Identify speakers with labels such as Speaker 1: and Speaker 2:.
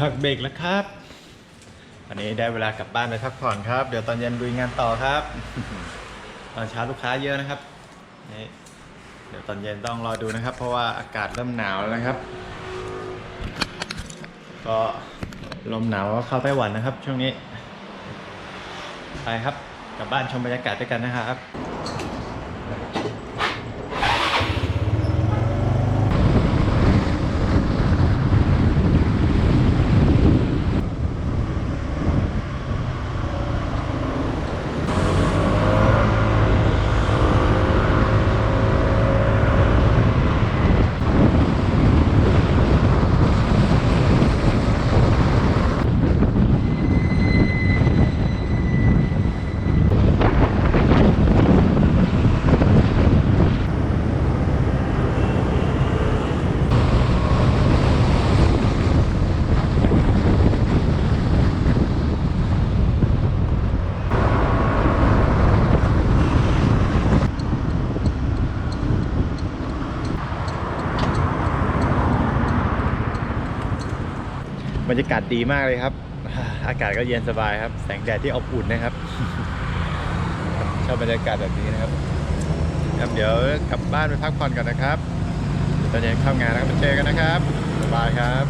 Speaker 1: พักเบรกแล้วครับ วันนี้ได้เวลากลับบ้านไปพักผ่อนครับ เดี๋ยวตอนเย็นลุยงานต่อครับ ตอนเช้าลูกค้าเยอะนะครับนี่เดี๋ยวตอนเย็นต้องรอดูนะครับ เพราะว่าอากาศเริ่มหนาวแล้วนะครับ ก็ลมหนาวก็เข้าไต้หวันนะครับ ช่วงนี้ ไปครับกลับบ้านชมบรรยากาศด้วยกันนะครับ บรรยากาศดีมากเลยครับ อากาศก็เย็นสบายครับ แสงแดดที่อบอุ่นนะครับ ชอบบรรยากาศแบบนี้นะครับครับเดี๋ยวกลับบ้านไปพักผ่อนก่อนนะครับตอนเย็นเข้างานแล้วก็มาเจอกันนะครับสบายครับ